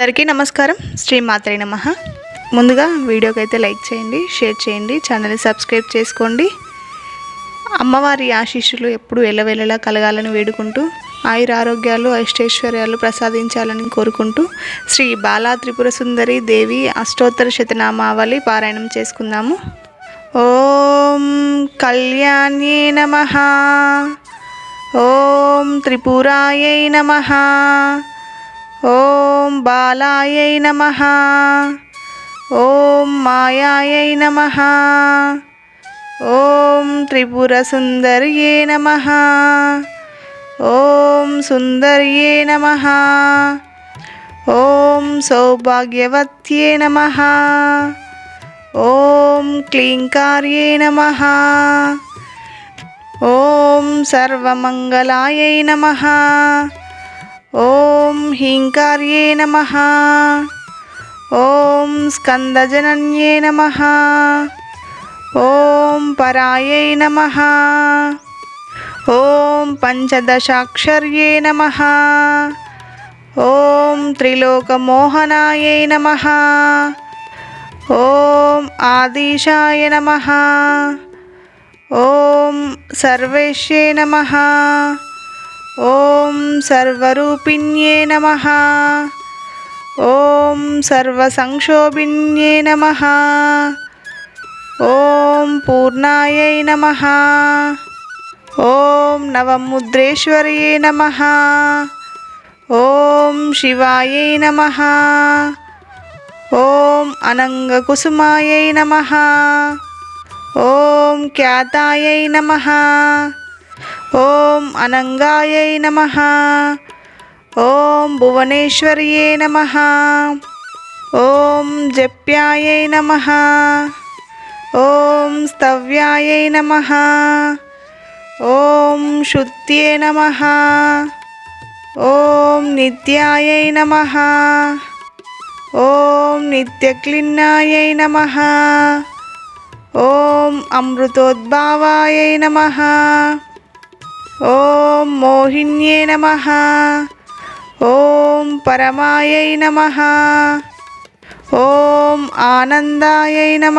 అందరికీ నమస్కారం. శ్రీ మాత్రే నమ. ముందుగా వీడియోకి అయితే లైక్ చేయండి షేర్ చేయండి ఛానల్ని సబ్స్క్రైబ్ చేసుకోండి. అమ్మవారి ఆశీస్సులు ఎప్పుడు ఎల్లవెల్లలా కలగాలని వేడుకుంటూ ఆయుర ఆరోగ్యాలు అష్టైశ్వర్యాలు ప్రసాదించాలని కోరుకుంటూ శ్రీ బాలా త్రిపుర సుందరి దేవి అష్టోత్తర శతనామావళి పారాయణం చేసుకుందాము. ఓం కళ్యాణ్యే నమ. ఓం త్రిపురాయై నమ. ఓం బాలాయై నమ. ఓం మాయాయై నమ. ఓం త్రిపురసుందర్యే నమ. ఓం సుందర్యే నమ. ఓం సౌభాగ్యవత్యే నమ. ఓం క్లీంకార్యే నమ. ఓం సర్వమంగళాయై నమ. ఓం హింకార్యే నమ. ఓం స్కందజనన్యే నమ. ఓం పరాయై నమ. ఓం పంచదశాక్షర్యే నమ. ఓం త్రిలోకమోహనాయై నమ. ఓం ఆదిశాయ నమ. ఓం సర్వేశ్యే నమ. ఓం సర్వరూపిణ్యే నమ. ఓం సర్వసంక్షోభిణ్యే నమ. ఓం పూర్ణాయై నమ. ఓం నవముద్రేశ్వర్యే నమ. ఓం శివాయై నమ. ఓం అనంగకుసుమాయై నమ. ఓం ఖ్యాతాయై నమ. ఓం అనంగాయై నమ. ఓం భువనేశ్వర్యే నమ. ఓం జప్యాయై నమ. ఓం స్తవ్యాయై నమ. ఓం శుద్ధ్యే నమ. ఓం నిత్యాయై నమ. ఓం నిత్యక్లిన్నాయై నమ. ఓం అమృతోద్భావాయై నమ. ఓం మోహిన్యే నమ. ఓం పరమాయై నమ. ఓం ఆనందాయై నమ.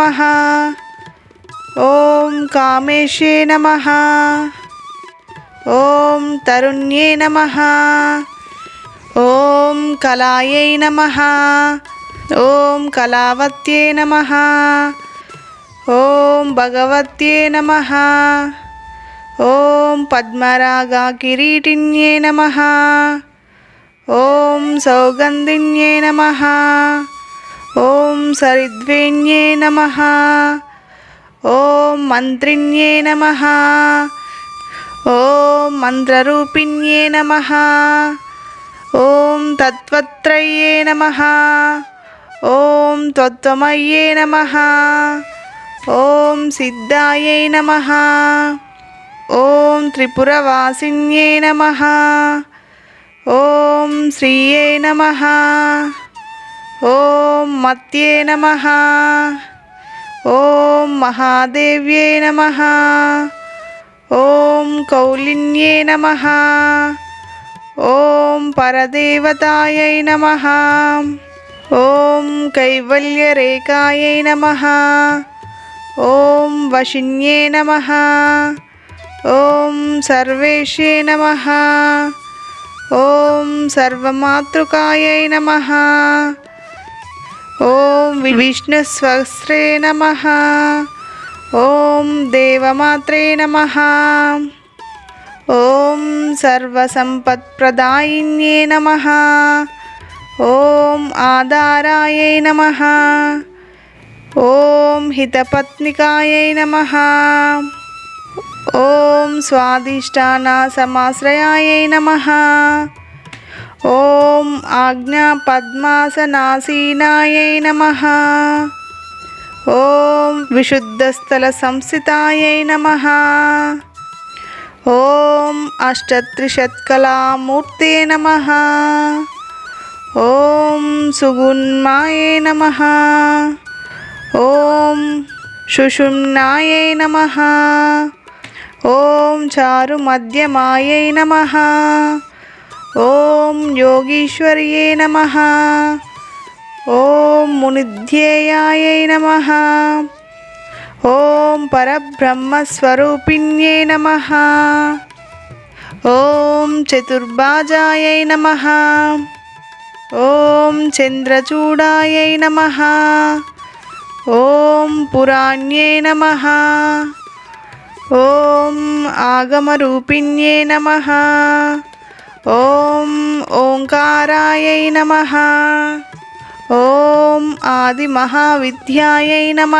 ఓం కామేశే నమ. ఓం తరుణ్యే నమ. ఓం కళాయై నమ. ఓం కళావత్యే నమ. ఓం భగవత్యే నమ. ఓం పద్మరాగా కిరీటిన్యే నమ. ఓం సౌగంధిన్యే నమ. ఓం సరిద్వేణ్యే నమ. ఓం మంత్రిణ్యే నమ. ఓం మంత్రరూపిణ్యే నమ. ఓం తత్వత్రయే నమ. ఓం త్వత్వమయ్యే నమ. ఓం సిద్ధాయై నమ. ఓం త్రిపురవాసిన్యే నమ. ఓం శ్రీయే నమ. ఓం మత్యే నమ. ఓం మహాదేవ్యే నమ. ఓం కౌలిన్యే నమ. ఓం పరదేవతాయై నమ. ఓం కైవల్యరేకాయై నమ. ఓం వశిన్యే నమ. ఓం సర్వేషే నమ. ఓం సర్వమాతృకాయై నమ. ఓం విష్ణుస్వస్త్రే నమ. ఓం దేవమాత్రే నమ. ఓం సర్వసంపత్ప్రదాయిన్యే నమ. ఓం ఆధారాయై నమ. ఓం హితపత్నికాయై నమ. ఓం స్వాదిష్టాన సమాశ్రయాయ నమ. ఓం ఆజ్ఞా ఆజ్ఞాపద్మాసనాసీనాయై నమ. ఓం విశుద్ధస్థల సంస్థితాయ నమ. ఓం అష్టత్రిషత్కళామూర్తే నమ. ఓం సుగుణ్మాయే నమ. ఓం సుషుమ్నాయై నమ. ఓం చారు మధ్య మాయై నమ. ఓం యోగీశ్వర్యే నమ. ఓం మునిధ్యేయాయ నమ. ఓం పరబ్రహ్మస్వరూపిణ్యే నమ. ఓం చతుర్బాజాయ నమ. ఓం చంద్రచూడాయ నమ. ఓం పురాణ్యే నమ. ఓం ఆగమరూపిణ్యే నమ. ఓం ఓంకారాయ నమ. ఓం ఆదిమహావిద్యాయై నమ.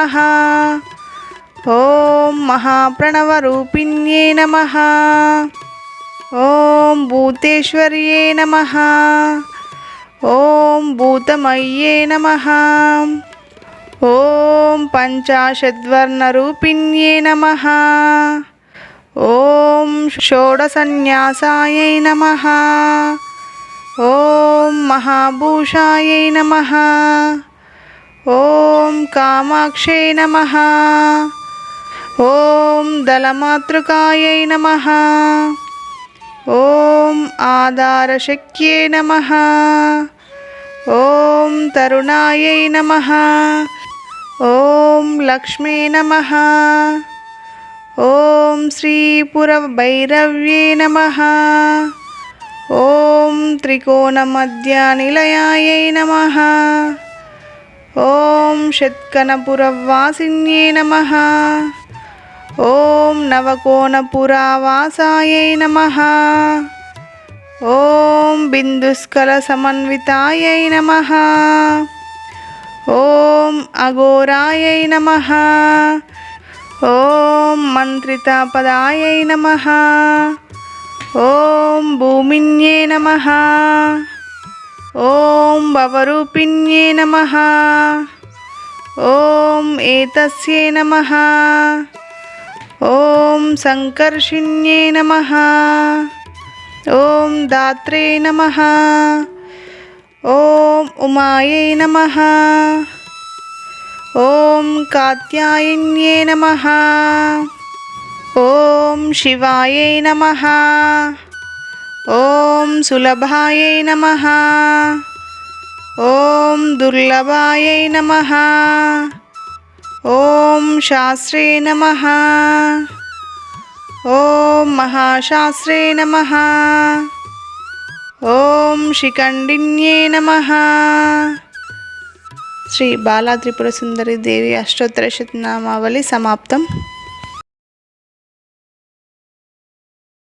ఓం మహాప్రణవరూపిణ్యే నమ. ఓం భూతేశ్వర్యే నమ. ఓం భూతమయ్యే నమ. ఓం పంచాశద్వర్ణరూపిణ్యే నమ. ఓం షోడసన్యాసాయై నమ. ఓం మహాభూషాయై నమ. ఓం కామాక్షై నమ. ఓం దళమాతృకాయై నమ. ఓం ఆధారశక్యే నమ. ఓం తరుణాయై నమ. ఓం లక్ష్మీ నమ. ఓం శ్రీపురభైరవ్యే నమ. ఓం త్రికోణమధ్యానిలయాయై నమ. ఓం షట్కనపురవాసిన్యే నమ. ఓం నవకోణపురావాసాయై నమ. ఓం బిందుస్కల సమన్వితాయై నమ. ఓం అఘోరాయై నమ. ఓం మంత్రితాపదాయై నమ. ఓం భూమిన్యే నమ. ఓం భవరూపిణ్యే నమ. ఓం ఏతస్యే నమ. ఓం సంకర్షిణ్యే నమ. ఓం దాత్రే నమ. ఓం ఉమాయే నమ. ఓం కాత్యాయన్యే నమ. ఓం శివాయై నమ. ఓం సులభాయై నమ. ఓం దుర్లభాయై నమ. ఓం శాస్త్రే నమ. ఓం మహాశాస్త్రే నమ. ఓం శిఖండిన్యే నమ. శ్రీ బాలా త్రిపుర సుందరి దేవి అష్టోత్తర శతనామావళి సమాప్తం.